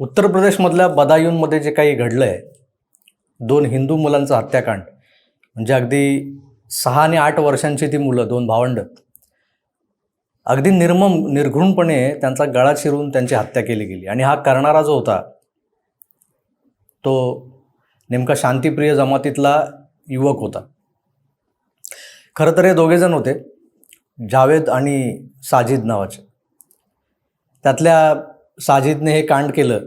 उत्तर प्रदेशमधल्या बदायूनमध्ये जे काही घडलं आहे दोन हिंदू मुलांचं हत्याकांड म्हणजे अगदी सहा आणि आठ वर्षांची ती मुलं दोन भावंड अगदी निर्मम निर्घृणपणे त्यांचा गळा चिरून त्यांची हत्या केली गेली. आणि हा करणारा जो होता तो नेमका शांतिप्रिय जमातीतला युवक होता. खरं तर हे दोघेजण होते जावेद आणि साजिद नावाचे. त्यातल्या साजिदने हे कांड केलं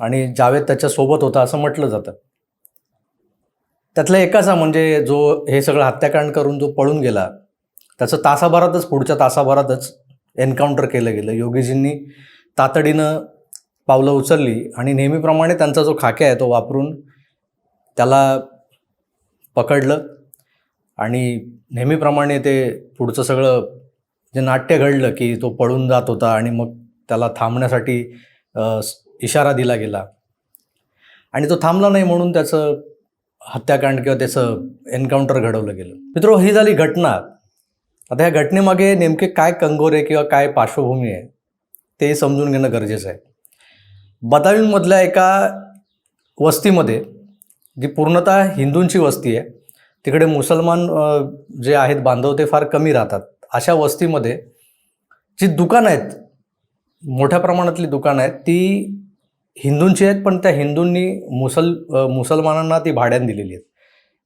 आणि जावेद त्याच्यासोबत होता असं म्हटलं जातं. त्यातल्या एकाचा म्हणजे जो हे सगळं हत्याकांड करून जो पळून गेला त्याचं तासाभरातच पुढच्या तासाभरातच एन्काउंटर केलं गेलं. योगीजींनी तातडीनं पावलं उचलली आणि नेहमीप्रमाणे त्यांचा जो खाक्या आहे तो वापरून त्याला पकडलं आणि नेहमीप्रमाणे ते पुढचं सगळं जे नाट्य घडलं की तो पळून जात होता आणि मग त्याला थांबण्यासाठी इशारा दिला गेला. आणि तो थांबला नाही म्हणून त्याचं हत्याकांड किंवा त्याचं एन्काउंटर घडवलं गेलं. मित्र ही झाली घटना. आता ह्या घटनेमागे नेमके काय कंगोरे किंवा काय पार्श्वभूमी आहे ते समजून घेणं गरजेचं आहे. बदावींमधल्या एका वस्तीमध्ये जी पूर्णतः हिंदूंची वस्ती आहे तिकडे मुसलमान जे आहेत बांधव ते फार कमी राहतात. अशा वस्तीमध्ये जी दुकानं आहेत मोठ्या प्रमाणातली दुकानं आहेत. ती हिंदूंची आहेत पण त्या हिंदूंनी मुसल मुसलमानांना ती भाड्याने दिलेली आहेत.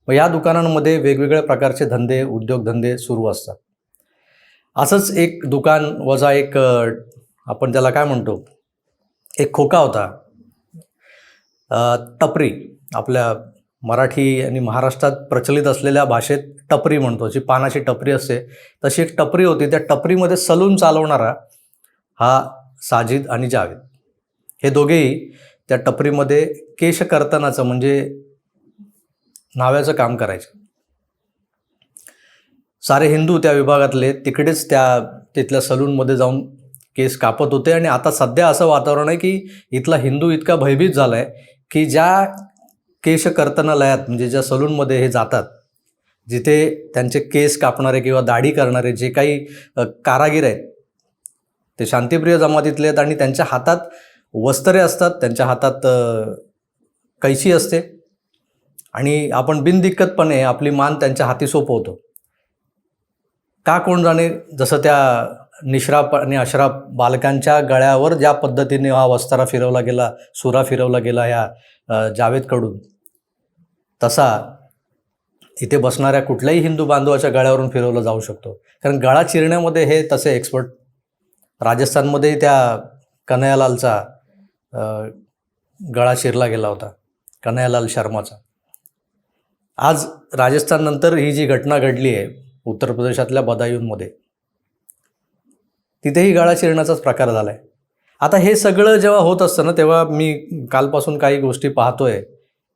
मग या दुकानांमध्ये वेगवेगळ्या प्रकारचे धंदे उद्योगधंदे सुरू असतात. असंच एक दुकान वजा एक आपण त्याला काय म्हणतो? एक खोका होता. टपरी. आपल्या मराठी आणि महाराष्ट्रात प्रचलित असलेल्या भाषेत टपरी म्हणतो. जी पानाची टपरी असते. तशी एक टपरी होती. त्या टपरीमध्ये सलून चालवणारा हा साजिद आणि जावेद. हे दोघेही त्या टपरीमध्ये केशकर्तनाचं म्हणजे नाव्याचं काम करायचे. सारे हिंदू त्या विभागातले तिकडेच त्या तिथल्या सलूनमध्ये जाऊन केस कापत होते आणि आता सध्या असं वातावरण आहे की इथला हिंदू इतका भयभीत झाला आहे की ज्या केशकर्तनालयात म्हणजे ज्या सलूनमध्ये हे जातात जिथे त्यांचे केस कापणारे किंवा दाढी करणारे जे काही कारागीर आहेत ते शांतिप्रिय जमातीतले आहेत आणि त्यांच्या हातात वस्त्रे असतात त्यांच्या हातात कैशी असते. आणि आपण बिनदिक्कतपणे आपली मान त्यांच्या हाती सोपवतो. का कोण जाणे जसं त्या निश्राप आणि अशराप बालकांच्या गळ्यावर ज्या पद्धतीने हा वस्तारा फिरवला गेला सुरा फिरवला गेला ह्या जावेदकडून तसा इथे बसणाऱ्या कुठल्याही हिंदू बांधवाच्या गळ्यावरून फिरवला जाऊ शकतो. कारण गळा चिरण्यामध्ये हे तसे एक्सपर्ट राजस्थानमध्ये त्या कन्हैयालालचा गळा शिरला गेला होता कन्हैयालाल शर्माचा. आज राजस्थाननंतर ही जी घटना घडली आहे उत्तर प्रदेशातल्या बदायूंमध्ये तिथेही गळा शिरण्याचाच प्रकार झाला आहे आता हे सगळं जेव्हा होत असतं ना तेव्हा मी कालपासून काही गोष्टी पाहतोय.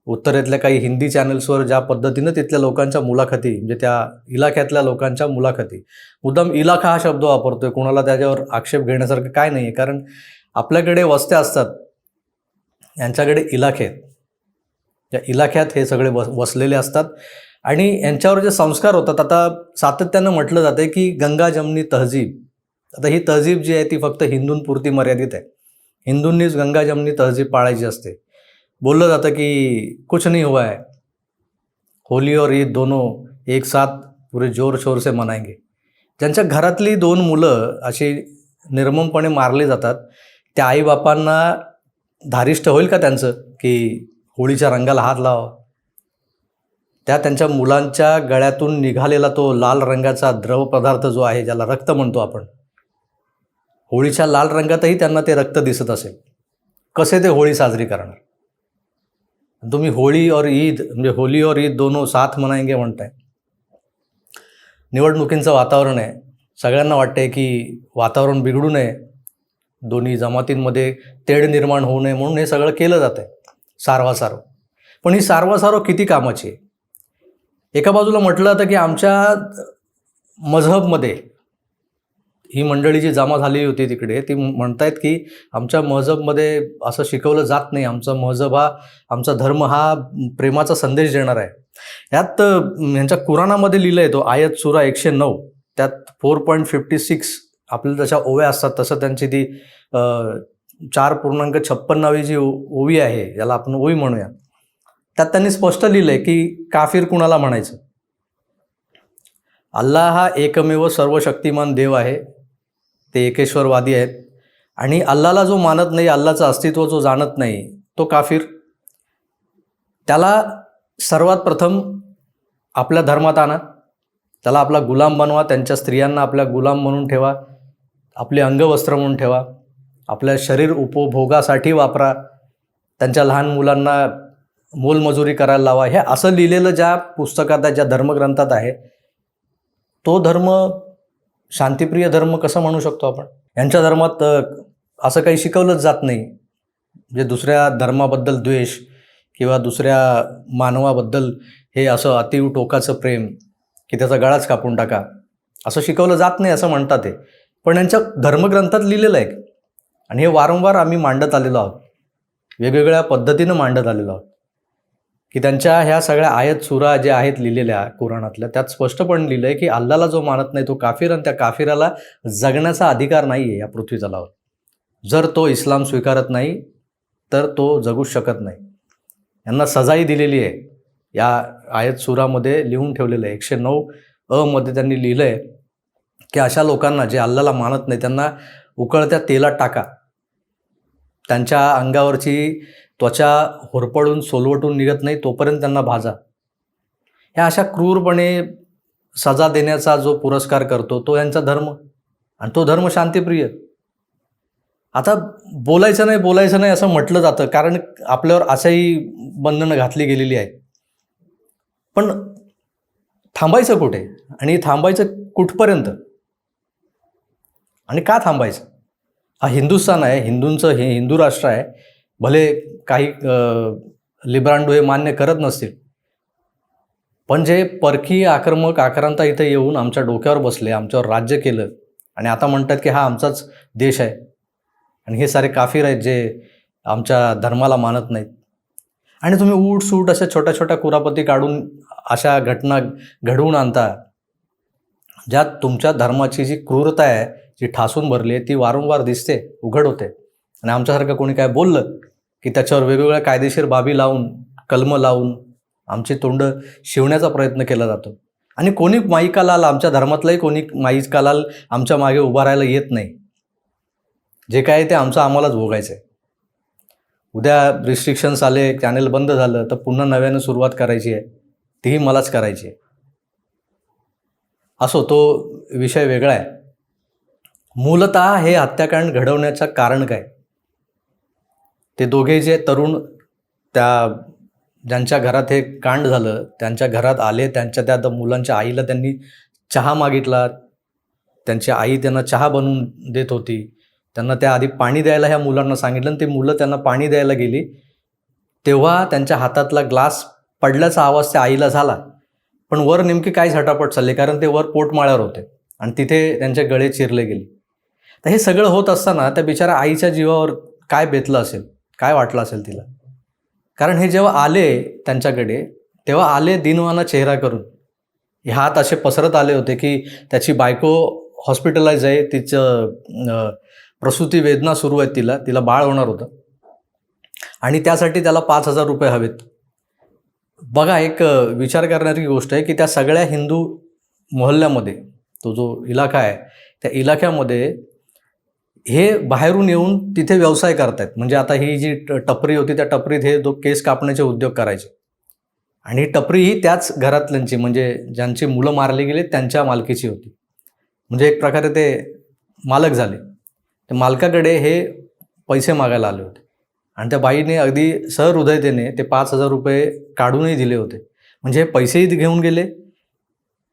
उत्तरेतल्या काही हिंदी चॅनल्सवर ज्या पद्धतीनं तिथल्या लोकांच्या मुलाखती म्हणजे त्या इलाख्यातल्या लोकांच्या मुलाखती. मुद्दाम इलाखा हा शब्द वापरतोय. कोणाला त्याच्यावर आक्षेप घेण्यासारखं काय नाही आहे कारण आपल्याकडे वस्त्या असतात. यांच्याकडे इलाखे आहेत. त्या इलाख्यात हे सगळे बस वसलेले असतात. आणि यांच्यावर जे संस्कार होतात आता सातत्यानं म्हटलं जातं की गंगा जमनी तहजीब. आता ही तहजीब जी आहे ती फक्त हिंदूंपुरती मर्यादित आहे. हिंदूंनीच गंगा जमनी तहजीब पाळायची असते. बोललं जातं की कुछ नहीं हुआ है। होली और ईद दोनों एक साथ पुरे जोर शोर से मनाएंगे। ज्यांच्या घरातली दोन मुलं अशी निर्ममपणे मारली जातात त्या आईबापांना धारिष्ट होईल का त्यांचं की होळीच्या रंगाला हात लावा? त्या त्यांच्या मुलांच्या गळ्यातून निघालेला तो लाल रंगाचा द्रव पदार्थ जो आहे ज्याला रक्त म्हणतो आपण होळीच्या लाल रंगातही त्यांना ते रक्त दिसत असेल. कसे ते होळी साजरी करणार? तुम्ही होळी और ईद म्हणजे होली और ईद दोनों साथ मनाएंगे म्हणताय. निवडणुकींचं वातावरण आहे. सगळ्यांना वाटतंय की वातावरण बिघडू नये. दोन्ही जमातींमध्ये तेढ निर्माण होऊ नये म्हणून हे सगळं केलं जातं आहे सारवासारव. पण ही सारवासारव किती कामाची आहे? एका बाजूला म्हटलं जातं की आमच्या मजहबमध्ये ही मंडळी जी जमा झाली होती तिकडे ती म्हणतायत की आमच्या मजहबमध्ये असं शिकवलं जात नाही. आमचा मजहब हा आमचा धर्म हा प्रेमाचा संदेश देणार आहे. यात यांच्या कुराणामध्ये लिहिलं आहे तो आयत सुरा एकशे नऊ. त्यात फोर पॉईंट फिफ्टी सिक्स आपल्याला जशा ओव्या असतात. तसं त्यांची ती चार पूर्णांक छप्पन्नावी जी ओवी आहे याला आपण ओवी म्हणूया. त्यात त्यांनी स्पष्ट लिहिलं आहे की काफीर कुणाला म्हणायचं? अल्लाह हा एकमेव सर्वशक्तिमान देव आहे. ते एकेश्वरवादी आहेत. आणि अल्लाला जो मानत नाही अल्लाचं अस्तित्व जो जाणत नाही तो काफीर. त्याला सर्वात प्रथम आपल्या धर्मात आणा त्याला आपला गुलाम बनवा त्यांच्या स्त्रियांना आपल्या गुलाम म्हणून ठेवा आपले अंगवस्त्र म्हणून ठेवा आपल्या शरीर उपभोगासाठी वापरा त्यांच्या लहान मुलांना मोलमजुरी करायला लावा. हे असं लिहिलेलं ज्या पुस्तकात आहे ज्या धर्मग्रंथात आहे तो धर्म शांतिप्रिय धर्म कसं म्हणू शकतो आपण? यांच्या धर्मात असं काही शिकवलंच जात नाही. म्हणजे दुसऱ्या धर्माबद्दल द्वेष किंवा दुसऱ्या मानवाबद्दल हे असं अतिव टोकाचं प्रेम की त्याचा गळाच कापून टाका असं शिकवलं जात नाही असं म्हणतात ते. पण यांच्या धर्मग्रंथात लिहिलेलं आहे. आणि हे वारंवार आम्ही मांडत आलेलो आहोत. वेगवेगळ्या पद्धतीनं मांडत आलेलो आहोत. की त्यांच्या ह्या सगळ्या आयत सुरा ज्या आहेत लिहिलेल्या कुराणातल्या त्यात स्पष्टपणे लिहिलं आहे की अल्लाला जो मानत नाही तो काफीर आणि त्या काफिराला जगण्याचा अधिकार नाही आहे या पृथ्वी तलावर जर तो इस्लाम स्वीकारत नाही तर तो जगूच शकत नाही. यांना सजाई दिलेली आहे. या आयत सुरामध्ये लिहून ठेवलेलं आहे. एकशे नऊ अमध्ये त्यांनी लिहिलं आहे की अशा लोकांना जे अल्लाला मानत नाही त्यांना उकळत्या तेलात टाका. त्यांच्या अंगावरची त्वचा होरपळून सोलवटून निघत नाही तोपर्यंत त्यांना भाजा. ह्या अशा क्रूरपणे सजा देण्याचा जो पुरस्कार करतो तो यांचा धर्म. आणि तो धर्म शांतिप्रिय. आता बोलायचं नाही बोलायचं नाही असं म्हटलं जातं कारण आपल्यावर अशाही बंधनं घातली गेलेली आहेत. पण थांबायचं कुठे? आणि थांबायचं कुठपर्यंत? आणि का थांबायचं? हा हिंदुस्थान आहे हिंदूंचं हे हिंदू राष्ट्र आहे भले काही लिब्रांडो हे मान्य करत नसतील पण जे परकीय आक्रमक आक्रांता इथे येऊन आमच्या डोक्यावर बसले आमच्यावर राज्य केलं आणि आता म्हणतात की हा आमचाच देश आहे आणि हे सारे काफीर आहेत जे आमच्या धर्माला मानत नाहीत. आणि तुम्ही ऊट सूट अशा छोट्या छोट्या कुरापती काढून अशा घटना घडवून आणता ज्यात तुमच्या धर्माची जी क्रूरता आहे जी ठासून भरली आहे ती वारंवार दिसते उघड होते. आणि आमच्यासारखं कोणी काय बोललं की त्याच्यावर वेगवेगळ्या कायदेशीर बाबी लावून कलमं लावून आमचे तोंड शिवण्याचा प्रयत्न केला जातो. आणि कोणी माईकालाल आमच्या धर्मातलाही कोणी माईकालाल आमच्या मागे उभा राहायला येत नाही. जे काय आहे ते आमचं आम्हालाच भोगायचं आहे उद्या रिस्ट्रिक्शन्स आले चॅनेल बंद झालं तर पुन्हा नव्यानं सुरुवात करायची आहे. तीही मलाच करायची आहे. असो तो विषय वेगळा आहे. मूलत हे हत्याकांड घडवण्याचं कारण काय? ते दोघे जे तरुण त्या ज्यांच्या घरात हे कांड झालं त्यांच्या घरात आले त्यांच्या त्या मुलांच्या आईला त्यांनी चहा मागितला त्यांची आई त्यांना चहा बनवून देत होती त्यांना त्या आधी पाणी द्यायला ह्या मुलांना सांगितलं आणि ते मुलं त्यांना पाणी द्यायला गेली. तेव्हा त्यांच्या हातातला ग्लास पडल्याचा आवाज त्या आईला झाला. पण वर नेमके काय झटापट चालले कारण ते वर पोटमाळ्यावर होते आणि तिथे त्यांचे गळे चिरले गेले. तर हे सगळं होत असताना त्या बिचारा आईच्या जीवावर काय बेतलं असेल? काय वाटलं असेल तिला? कारण हे जेव्हा आले त्यांच्याकडे तेव्हा आले दिनवाना चेहरा करून. हे हात असे पसरत आले होते की त्याची बायको हॉस्पिटलाइज आहे तिचं प्रसूती वेदना सुरू आहेत तिला तिला बाळ होणार होतं. आणि त्यासाठी त्याला पाच हजार रुपये हवेत. बघा एक विचार करण्याची गोष्ट आहे की त्या सगळ्या हिंदू मोहल्ल्यामध्ये तो जो इलाका आहे त्या इलाक्यामध्ये हे बाहेरून येऊन तिथे व्यवसाय करतायत. म्हणजे आता ही जी ट- टपरी होती त्या टपरीत हे दो केस कापण्याचे उद्योग करायचे. आणि टपरी ही त्याच घरातल्यांची म्हणजे ज्यांची मुलं मारली गेली त्यांच्या मालकीची होती. म्हणजे एक प्रकारे ते मालक झाले. ते मालकाकडे हे पैसे मागायला आले होते. आणि त्या बाईने अगदी सहृदयतेने ते पाच हजार रुपये काढूनही दिले होते. म्हणजे हे पैसेही घेऊन गेले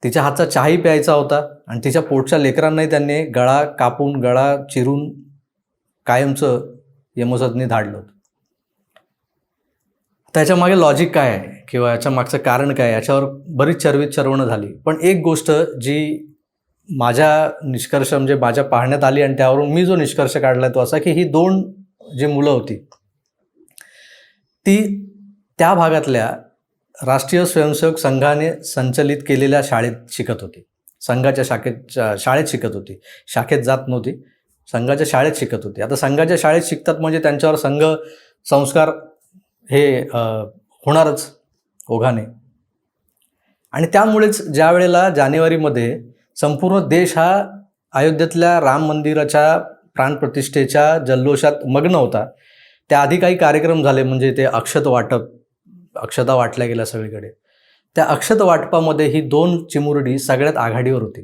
तिच्या हातचा चहाही प्यायचा होता आणि तिच्या पोटच्या लेकरांनाही त्यांनी गळा कापून गळा चिरून कायमचं यमोसदनी धाडलं होतं. त्याच्यामागे लॉजिक काय आहे? किंवा याच्या मागचं कारण काय आहे? याच्यावर बरीच चरवीत चरवणं झाली. पण एक गोष्ट जी माझ्या निष्कर्ष म्हणजे माझ्या पाहण्यात आली आणि त्यावरून मी जो निष्कर्ष काढला तो असा की ही दोन जी मुलं होती ती त्या भागातल्या राष्ट्रीय स्वयंसेवक संघाने संचलित केलेल्या शाळेत शिकत होती. संघाच्या शाखेत शाळेत शिकत होती. शाखेत जात नव्हती. संघाच्या शाळेत शिकत होते. आता संघाच्या शाळेत शिकतात म्हणजे त्यांच्यावर संघ संस्कार हे होणारच ओघाने. आणि त्यामुळेच ज्या वेळेला जानेवारीमध्ये संपूर्ण देश हा अयोध्येतल्या राम मंदिराच्या प्राणप्रतिष्ठेच्या जल्लोषात मग्न होता त्याआधी काही कार्यक्रम झाले म्हणजे ते अक्षत वाटप अक्षता वाटल्या गेल्या सगळीकडे. त्या अक्षत वाटपामध्ये ही दोन चिमुरडी सगळ्यात आघाडीवर होती.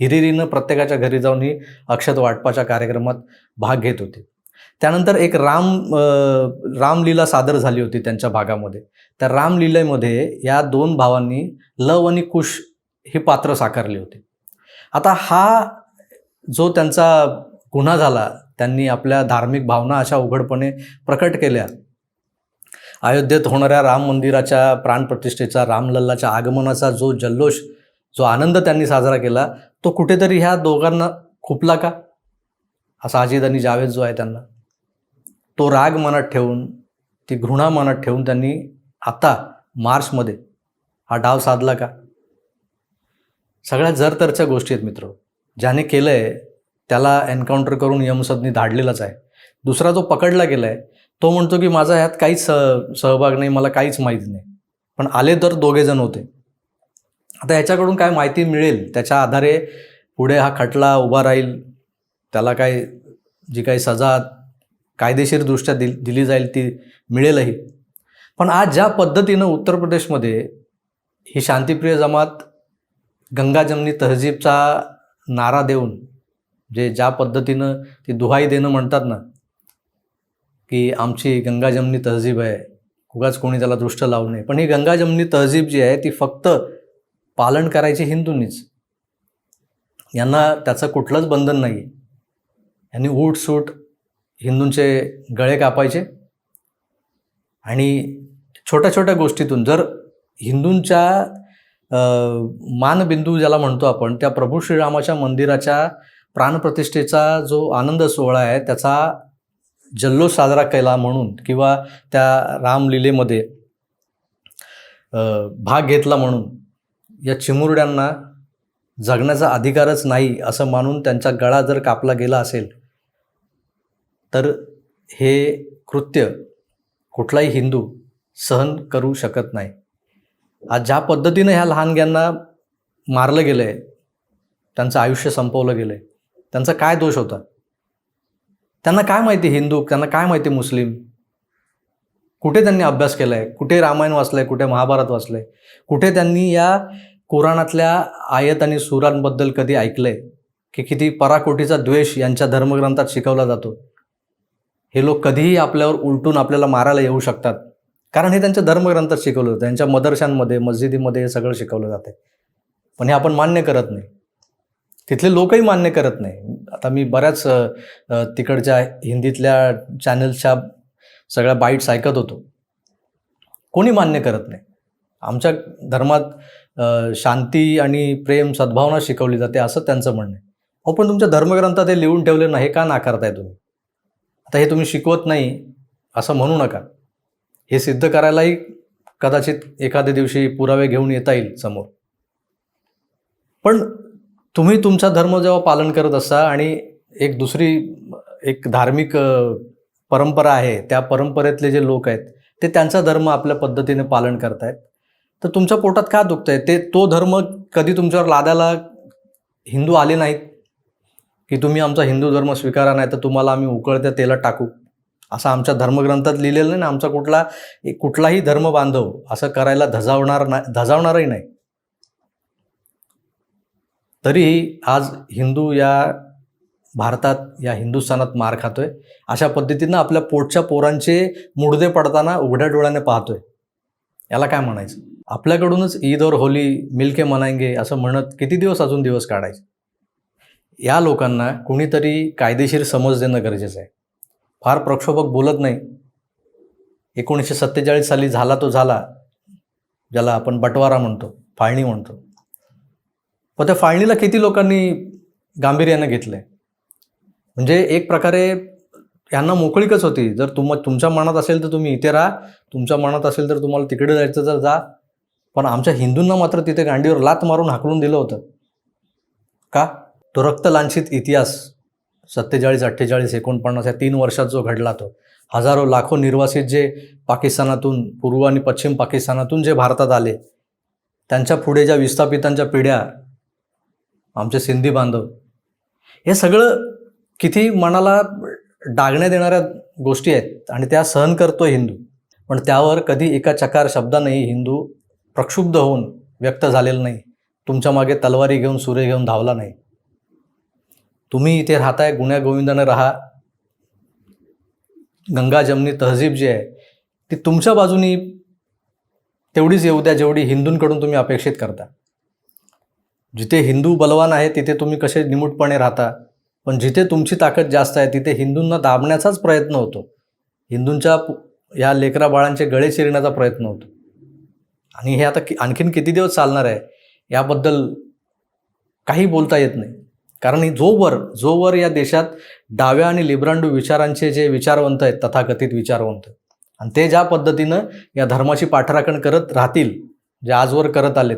हिरिरीनं प्रत्येकाच्या घरी जाऊन ही अक्षत वाटपाच्या कार्यक्रमात भाग घेत होती. त्यानंतर एक राम रामलीला सादर झाली होती त्यांच्या भागामध्ये. त्या रामलीलेमध्ये या दोन भावांनी लव आणि कुश ही पात्र साकारली होती. आता हा जो त्यांचा गुन्हा झाला त्यांनी आपल्या धार्मिक भावना अशा उघडपणे प्रकट केल्या अयोध्येत होणाऱ्या राम मंदिराच्या प्राणप्रतिष्ठेचा रामलल्लाच्या आगमनाचा जो जल्लोष जो आनंद त्यांनी साजरा केला तो कुठेतरी ह्या दोघांना खुपला का? हा साजिद आणि जावेद जो आहे त्यांना. तो राग मनात ठेवून ती घृणा मनात ठेवून त्यांनी आता मार्चमध्ये हा डाव साधला का? सगळ्या जरतरच्या गोष्टी आहेत मित्र. ज्याने केलं आहे त्याला एन्काउंटर करून यमसदनी धाडलेलाच आहे. दुसरा जो पकडला गेला आहे तो म्हणतो की माझा ह्यात काहीच स- सहभाग नाही मला काहीच माहिती नाही. पण आले तर दोघेजण होते. आता ह्याच्याकडून काय माहिती मिळेल? त्याच्या आधारे पुढे हा खटला उभा राहील. त्याला काय जी काही सजा कायदेशीरदृष्ट्या दिल दिली जाईल ती मिळेलही. पण आज ज्या पद्धतीनं उत्तर प्रदेशमध्ये ही शांतिप्रिय जमात गंगा जमनी तहजीबचा नारा देऊन जे ज्या पद्धतीनं ती दुहाई देणं म्हणतात ना की आमची गंगा जमनी तहजीब आहे. उगाच कोणी त्याला दृष्ट लावू नये. पण ही गंगा जमनी तहजीब जी आहे ती फक्त पालन करायची हिंदूंनीच. यांना त्याचं कुठलंच बंधन नाही. आहे यांनी ऊट सूट हिंदूंचे गळे कापायचे. आणि छोट्या छोट्या गोष्टीतून जर हिंदूंच्या मानबिंदू ज्याला म्हणतो आपण त्या प्रभू श्रीरामाच्या मंदिराच्या प्राणप्रतिष्ठेचा जो आनंद सोहळा आहे त्याचा जल्लोष साजरा केला म्हणून किंवा त्या रामलीलेमध्ये भाग घेतला म्हणून या चिमुरड्यांना जगण्याचा अधिकारच नाही असं मानून त्यांचा गळा जर कापला गेला असेल तर हे कृत्य कुठलाही हिंदू सहन करू शकत नाही. आज ज्या पद्धतीनं ह्या लहानग्यांना मारलं गेलं आहे त्यांचं आयुष्य संपवलं गेलं आहे त्यांचा काय दोष होता? त्यांना काय माहिती हिंदू त्यांना काय माहिती मुस्लिम? कुठे त्यांनी अभ्यास केला आहे कुठे रामायण वाचलं आहे कुठे महाभारत वाचलं आहे कुठे त्यांनी या कुराणातल्या आयत आणि सुरांबद्दल कधी ऐकलं आहे की किती पराकोटीचा द्वेष यांच्या धर्मग्रंथात शिकवला जातो? हे लोक कधीही आपल्यावर उलटून आपल्याला मारायला येऊ शकतात. कारण हे त्यांच्या धर्मग्रंथात शिकवलं जातं. त्यांच्या मदरशांमध्ये मस्जिदीमध्ये हे सगळं शिकवलं जातं पण हे आपण मान्य करत नाही. तिथले लोकही मान्य करत नाही. आता मी बऱ्याच तिकडच्या हिंदीतल्या चॅनल्सच्या सगळ्या बाईट्स ऐकत होतो. कोणी मान्य करत नाही. आमच्या धर्मात शांती आणि प्रेम सद्भावना शिकवली जाते असं त्यांचं म्हणणं आहे. हो पण तुमच्या धर्मग्रंथात हे लिहून ठेवले नाही हे का नाकारताय तुम्ही? आता हे तुम्ही शिकवत नाही असं म्हणू नका. हे सिद्ध करायलाही कदाचित एखाद्या दिवशी पुरावे घेऊन येता येईल समोर. पण तुम्ही तुमचा धर्म जेव्हा पालन करत असता आणि एक दुसरी एक धार्मिक परंपरा आहे त्या परंपरेतले जे लोक आहेत ते त्यांचा धर्म आपल्या पद्धतीने पालन करतायत. तर तुमच्या पोटात का दुखत आहे ते तो धर्म कधी तुमच्यावर लादायला हिंदू आले नाहीत? की तुम्ही आमचा हिंदू धर्म स्वीकारा नाही तर तुम्हाला आम्ही उकळत्या तेलात टाकू? असं आमच्या धर्मग्रंथात लिहिलेलं नाही ना आमचा कुठला एक कुठलाही धर्म बांधव असं करायला धजावणार नाही धजावणारही नाही. तरीही आज हिंदू या भारतात या हिंदुस्थानात मार खातोय. अशा पद्धतीनं आपल्या पोटच्या पोरांचे मुडदे पडताना उघड्या डोळ्याने पाहतोय. याला काय म्हणायचं? आपल्याकडूनच ईद और होली मिलके मनाएंगे असं म्हणत किती दिवस अजून दिवस काढायचे? या लोकांना कुणीतरी कायदेशीर समज देणं गरजेचं आहे. फार प्रक्षोभक बोलत नाही. एकोणीसशे सत्तेचाळीस साली झाला तो झाला ज्याला आपण बटवारा म्हणतो फाळणी म्हणतो. मग त्या फाळणीला किती लोकांनी गांभीर्यानं घेतलंय? म्हणजे एक प्रकारे यांना मोकळीकच होती. जर तुम तुमच्या मनात असेल तर तुम्ही इथे राहा. तुमच्या मनात असेल तर तुम्हाला तिकडे जायचं तर जा. पण आमच्या हिंदूंना मात्र तिथे गांडीवर लात मारून हाकलून दिलं होतं. का? तो रक्तलांछित इतिहास सत्तेचाळीस अठ्ठेचाळीस एकोणपन्नास या तीन वर्षात जो घडला तो. हजारो लाखो निर्वासित जे पाकिस्तानातून पूर्व आणि पश्चिम पाकिस्तानातून जे भारतात आले त्यांच्या पुढे ज्या विस्थापितांच्या पिढ्या आमचे सिंधी बांधव. हे सगळं किती मनाला डागण्या देणाऱ्या गोष्टी आहेत आणि त्या सहन करतो हिंदू. पण त्यावर कधी एका चकार शब्दानेही हिंदू प्रक्षुब्ध होऊन व्यक्त झालेला नाही. तुमच्या मागे तलवारी घेऊन सुरे घेऊन धावला नाही. तुम्ही इथे राहताय गुण्यागोविंदाने राहा. गंगा जमनी तहजीब जी आहे ती तुमच्या बाजूनी तेवढीच येऊ द्या जेवढी हिंदूंकडून तुम्ही अपेक्षित करता. जिथे हिंदू बलवान आहे तिथे तुम्ही कसे निमूटपणे राहता? पण जिथे तुमची ताकद जास्त आहे तिथे हिंदूंना दाबण्याचाच प्रयत्न होतो. हिंदूंच्या पु- या लेकरा बाळांचे गळे चिरण्याचा प्रयत्न होतो. आणि हे आता कि आणखीन किती दिवस चालणार आहे याबद्दल काही बोलता येत नाही. कारण जोवर जोवर या देशात डाव्या आणि लिब्रांडू विचारांचे जे विचारवंत आहेत तथाकथित विचारवंत आणि ते ज्या पद्धतीनं या धर्माची पाठराखण करत राहतील जे आजवर करत आलेत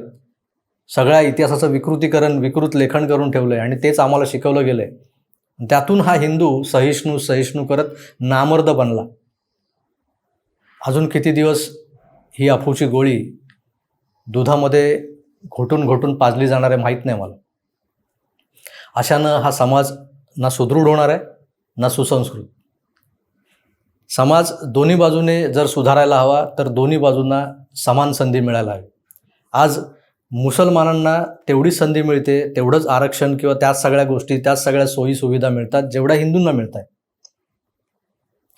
सगळ्या इतिहासाचं विकृतीकरण विकृत लेखन करून ठेवलं आहे आणि तेच आम्हाला शिकवलं गेलं आहे त्यातून हा हिंदू सहिष्णू सहिष्णू करत नामर्द बनला. अजून किती दिवस ही अफूची गोळी दुधामध्ये घोटून घोटून पाजली जाणार आहे माहीत नाही मला अशानं हा समाज ना सुदृढ होणार आहे ना सुसंस्कृत. समाज दोन्ही बाजूने जर सुधारायला हवा तर दोन्ही बाजूंना समान संधी मिळायला हवी. आज मुसलमानांना तेवढी संधी मिळते तेवढंच आरक्षण किंवा त्याच सगळ्या गोष्टी त्याच सगळ्या सोयी सुविधा मिळतात जेवढ्या हिंदूंना मिळत आहेत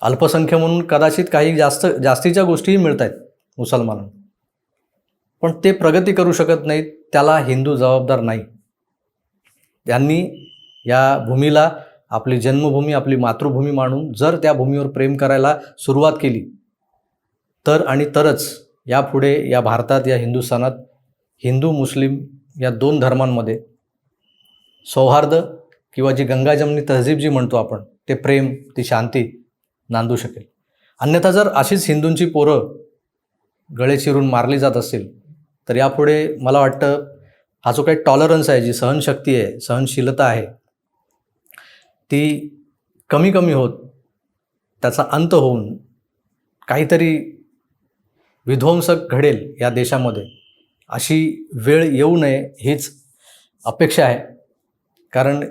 अल्पसंख्य म्हणून कदाचित काही जास्त जास्तीच्या गोष्टीही मिळत आहेत मुसलमानांना. पण ते प्रगती करू शकत नाहीत त्याला हिंदू जबाबदार नाही. त्यांनी या भूमीला आपली जन्मभूमी आपली मातृभूमी मानून जर त्या भूमीवर प्रेम करायला सुरुवात केली तर आणि तरच यापुढे या भारतात या हिंदुस्थानात हिंदू मुस्लिम या दोन धर्मांमध्ये सौहार्द किंवा जी गंगाजमनी तहजीब जी म्हणतो आपण ते प्रेम ती शांती नांदू शकेल. अन्यथा जर अशीच हिंदूंची पोरं गळे चिरून मारली जात असतील तर यापुढे मला वाटतं हा जो काही टॉलरन्स आहे जी सहनशक्ती आहे सहनशीलता आहे ती कमी कमी होत त्याचा अंत होऊन काहीतरी विध्वंसक घडेल या देशामध्ये. अशी वेळ येऊ नये हीच अपेक्षा आहे. कारण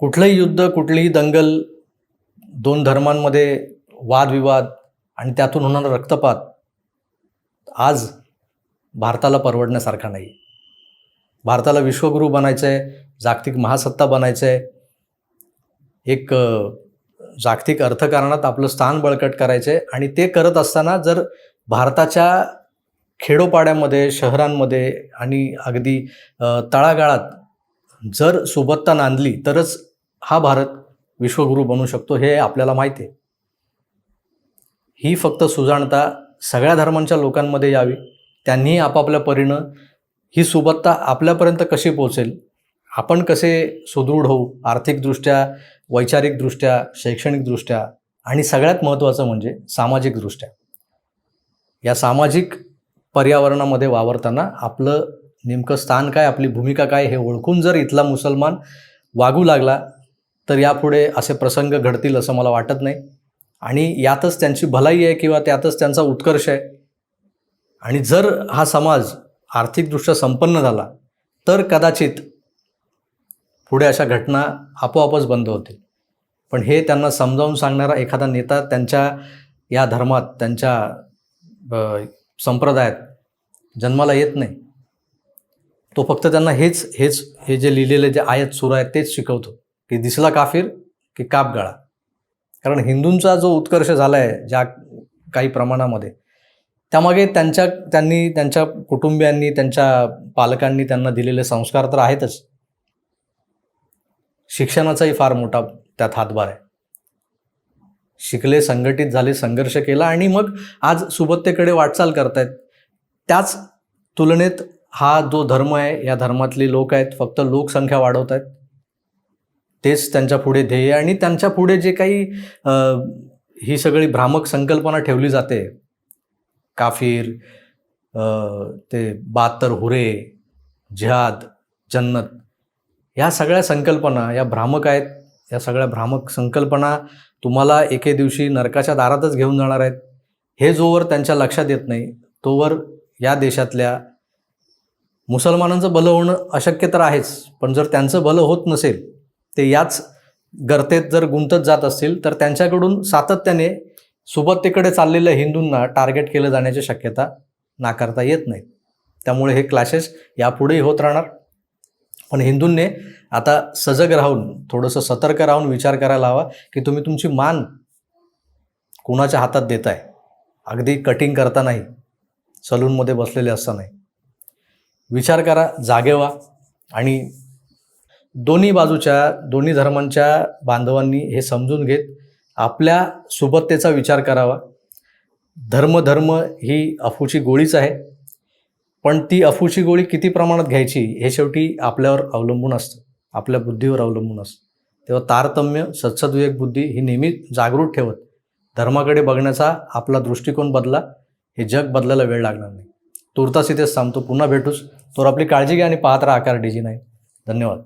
कुठलंही युद्ध कुठलीही दंगल दोन धर्मांमध्ये वादविवाद आणि त्यातून होणारा रक्तपात आज भारताला परवडण्यासारखा नाही. भारताला विश्वगुरू बनायचं आहे जागतिक महासत्ता बनायचं आहे एक जागतिक अर्थकारणात आपलं स्थान बळकट करायचं आहे आणि ते करत असताना जर भारताच्या खेडोपाड्यामध्ये शहरांमध्ये आणि अगदी तळागाळात जर सुबत्ता नांदली तरच हा भारत विश्वगुरू बनू शकतो हे आपल्याला माहिती आहे. ही फक्त सुजाणता सगळ्या धर्मांच्या लोकांमध्ये यावी त्यांनी आपापल्या परीनं ही सुबत्ता आपल्यापर्यंत कशी पोहोचेल आपण कसे सुदृढ होऊ आर्थिकदृष्ट्या वैचारिकदृष्ट्या शैक्षणिकदृष्ट्या आणि सगळ्यात महत्त्वाचं म्हणजे सामाजिकदृष्ट्या. या सामाजिक पर्यावरणामध्ये वावरताना आपलं नेमकं स्थान काय आपली भूमिका काय हे ओळखून जर इथला मुसलमान वागू लागला तर यापुढे असे प्रसंग घडतील असं मला वाटत नाही. आणि यातच त्यांची भलाई आहे किंवा त्यातच त्यांचा उत्कर्ष आहे. आणि जर हा समाज आर्थिकदृष्ट्या संपन्न झाला तर कदाचित पुढे अशा घटना आपोआपच बंद होतील. पण हे त्यांना समजावून सांगणारा एखादा नेता त्यांच्या या धर्मात त्यांच्या संप्रदायात जन्माला येत नाही. तो फक्त त्यांना हेच हेच हे जे लिहिलेले जे आयत सुरू आहेत तेच शिकवतो की दिसला काफीर की काप गळा. कारण हिंदूंचा जो उत्कर्ष झाला आहे ज्या काही प्रमाणामध्ये त्यामागे त्यांच्या त्यांनी त्यांच्या कुटुंबियांनी त्यांच्या पालकांनी त्यांना दिलेले संस्कार तर आहेतच. शिक्षणाचाही फार मोठा त्यात हातभार आहे. शिकले संघटित झाले संघर्ष केला आणि मग आज सुबत्तेकडे वाटचाल करतायत. त्याच तुलनेत हा जो धर्म आहे या धर्मातले लोक आहेत फक्त लोकसंख्या वाढवत आहेत तेच त्यांच्या पुढे ध्येय आणि त्यांच्या पुढे जे काही ही सगळी भ्रामक संकल्पना ठेवली जाते. काफीर ते बातर हुरे जिहाद जन्नत ह्या सगळ्या संकल्पना या भ्रामक आहेत या सगळ्या भ्रामक संकल्पना तुम्हाला एके दिवशी नरकाच्या दारातच घेऊन जाणार आहेत. हे जोवर त्यांच्या लक्षात येत नाही तोवर या देशातल्या मुसलमानांचं भलं होणं अशक्य तर आहेच पण जर त्यांचं भलं होत नसेल ते याच गर्तेत जर गुंतत जात असतील तर त्यांच्याकडून सातत्याने सुबत्तेकडे चाललेल्या हिंदूंना टार्गेट केलं जाण्याची शक्यता नाकारता येत नाही. त्यामुळे हे क्लॅशेस यापुढेही होत राहणार. पण हिंदूंनी आता सजग राहून थोडंसं सतर्क राहून विचार करायला हवा की तुम्ही तुमची मान कुणाच्या हातात देताय? अगदी कटिंग करता नाही. सलूनमध्ये बसलेले असताना विचार करा जागे व्हा आणि दोन्ही बाजूच्या दोन्ही धर्मांच्या बांधवांनी हे समजून घेत आपल्या सुबत्तेचा विचार करावा. धर्म धर्म ही अफूची गोळीच आहे. पण ती अफूची गोळी किती प्रमाणात घ्यायची हे शेवटी आपल्यावर अवलंबून असतं. आपल्या बुद्धीवर अवलंबून असतं. तेव्हा तारतम्य सत्सद्विवेक बुद्धी ही नेहमी जागृत ठेवत धर्माकडे बघण्याचा आपला दृष्टिकोन बदला हे जग बदलायला वेळ लागणार नाही. तुर्तास इथेच थांबतो. पुन्हा भेटूच तर आपली काळजी घ्या आणि पाहत राहा आकार डीजी नाही धन्यवाद.